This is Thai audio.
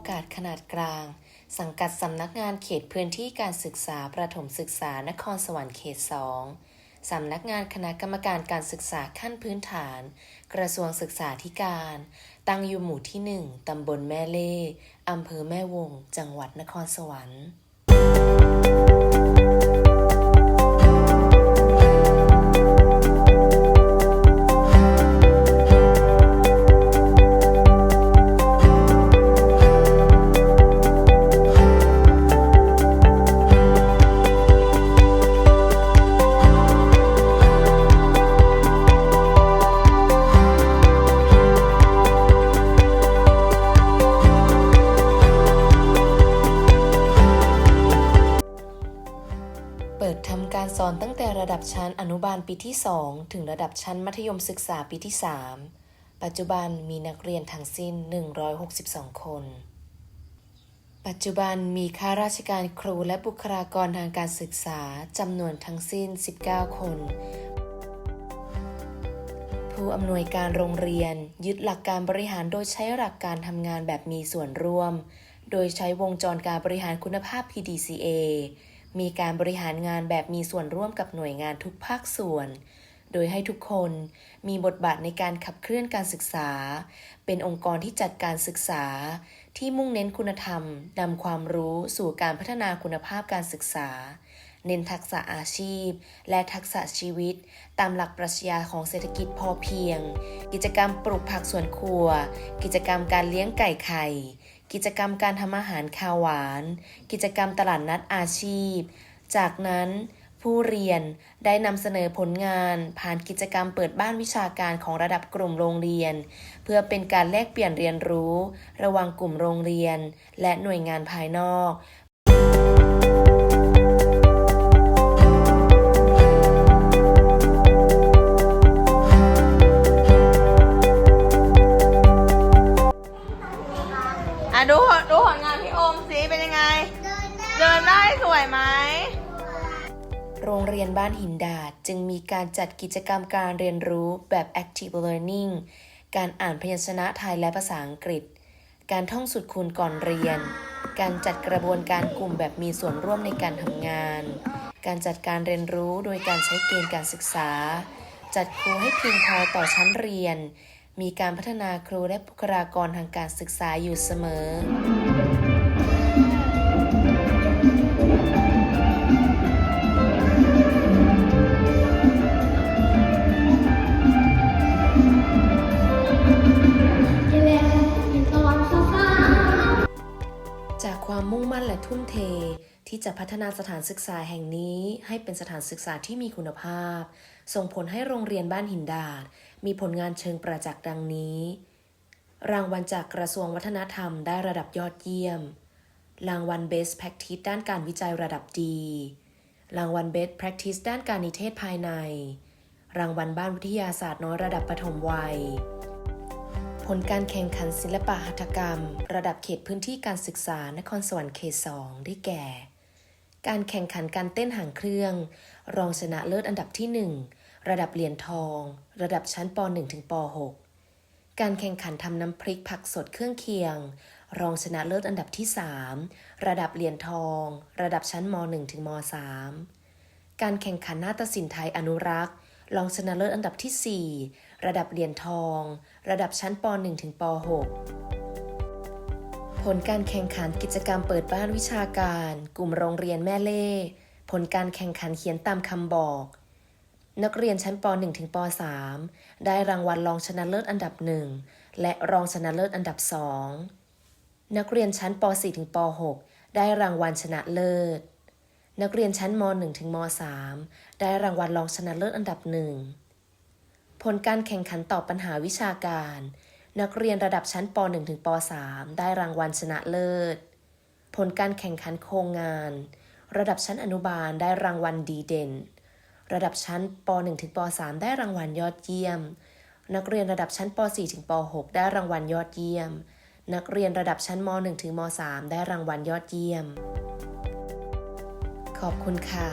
อกาสขนาดกลาง สังกัดสำนักงานเขตพื้นที่การศึกษาประถมศึกษานครสวรรค์เขต 2 สำนักงานคณะกรรมการการศึกษาขั้นพื้นฐาน กระทรวงศึกษาธิการ ตั้งอยู่หมู่ที่ 1 ตำบลแม่เล่อำเภอแม่วง จังหวัดนครสวรรค์ การสอนตั้งแต่ระดับชั้นอนุบาลปีที่ 2 ถึงระดับชั้นมัธยมศึกษาปีที่ 3 ปัจจุบันมีนักเรียนทั้งสิ้น 162 คน ปัจจุบันมีข้าราชการครูและบุคลากรทางการศึกษาจำนวนทั้งสิ้น 19 คน ผู้อำนวยการโรงเรียนยึดหลักการบริหารโดยใช้หลักการทำงานแบบมีส่วนร่วม โดยใช้วงจรการบริหารคุณภาพ PDCA มีการบริหารงานแบบมีส่วนร่วมกับหน่วยงานทุกภาคส่วน โดยให้ทุกคนมีบทบาทในการขับเคลื่อนการศึกษา เป็นองค์กรที่จัดการศึกษา ที่มุ่งเน้นคุณธรรมนำความรู้สู่การพัฒนาคุณภาพการศึกษา เน้นทักษะอาชีพ และทักษะชีวิต ตามหลักปรัชญาของเศรษฐกิจพอเพียง กิจกรรมปลูกผักสวนครัว กิจกรรมการเลี้ยงไก่ไข่ กิจกรรมการทำอาหารคาวหวาน กิจกรรมตลาดนัดอาชีพ จากนั้นผู้เรียนได้นำเสนอผลงาน ผ่านกิจกรรมเปิดบ้านวิชาการของระดับกลุ่มโรงเรียน เพื่อเป็นการแลกเปลี่ยนเรียนรู้ ระหว่างกลุ่มโรงเรียน และหน่วยงานภายนอก วยไหมโรงเรียนบ้านหินดาดจึงมีการจัดกิจกรรมการเรียนรู้แบบ active learning การอ่านพยัญชนะไทยและภาษาอังกฤษ การท่องสุดคูณก่อนเรียน การจัดกระบวนการกลุ่มแบบมีส่วนร่วมในการทำงาน การจัดการเรียนรู้โดยการใช้เกณฑ์การศึกษา จัดครูให้เพียงพอต่อชั้นเรียน มีการพัฒนาครูและบุคลากรทางการศึกษาอยู่เสมอ ความมุ่งมั่นและทุ่มเท ที่จะพัฒนาสถานศึกษาแห่งนี้ ให้เป็นสถานศึกษาที่มีคุณภาพ ส่งผลให้โรงเรียนบ้านหินดาดมีผลงานเชิงประจักษ์ดังนี้ รางวัลจากกระทรวงวัฒนธรรมได้ระดับยอดเยี่ยม รางวัล Best Practice ด้านการวิจัยระดับดี รางวัล Best Practice ด้านการนิเทศภายใน รางวัลบ้านวิทยาศาสตร์น้อยระดับปฐมวัย ลการแข่งขันศิลปะหัตถกรรม ระดับเขตพื้นที่การศึกษานครสวรรค์เขต 2 ได้แก่ การแข่งขันการเต้นหางเครื่อง รองชนะเลิศอันดับที่ 1 ระดับเหรียญทอง ระดับชั้นป .1 ถึงป .6 การแข่งขันทำน้ำพริกผักสดเครื่องเคียง รองชนะเลิศอันดับที่ 3 ระดับเหรียญทอง ระดับชั้นม .1 ถึงม .3 การแข่งขันนาฏศิลป์ไทยอนุรักษ์ รองชนะเลิศอันดับที่ 4 ระดับเหรียญทอง ระดับชั้นป .1 ถึงป .6 ผลการแข่งขันกิจกรรมเปิดบ้านวิชาการ กลุ่มโรงเรียนแม่เล่ ผลการแข่งขันเขียนตามคำบอก นักเรียนชั้นป .1 ถึงป .3 ได้รางวัลรองชนะเลิศอันดับหนึ่งและรองชนะเลิศอันดับสองนักเรียนชั้นป .4 ถึงป .6 ได้รางวัลชนะเลิศ นักเรียนชั้นม .1 ถึงม .3 ได้รางวัลรองชนะเลิศอันดับหนึ่ง ผลการแข่งขันตอบปัญหาวิชาการ นักเรียนระดับชั้นป .1 ถึงป .3 ได้รางวัลชนะเลิศ ผลการแข่งขันโครงงาน ระดับชั้นอนุบาลได้รางวัลดีเด่น ระดับชั้นป .1 ถึงป .3 ได้รางวัลยอดเยี่ยม นักเรียนระดับชั้นป .4 ถึงป .6 ได้รางวัลยอดเยี่ยม นักเรียนระดับชั้นม .1 ถึงม .3 ได้รางวัลยอดเยี่ยม ขอบคุณค่ะ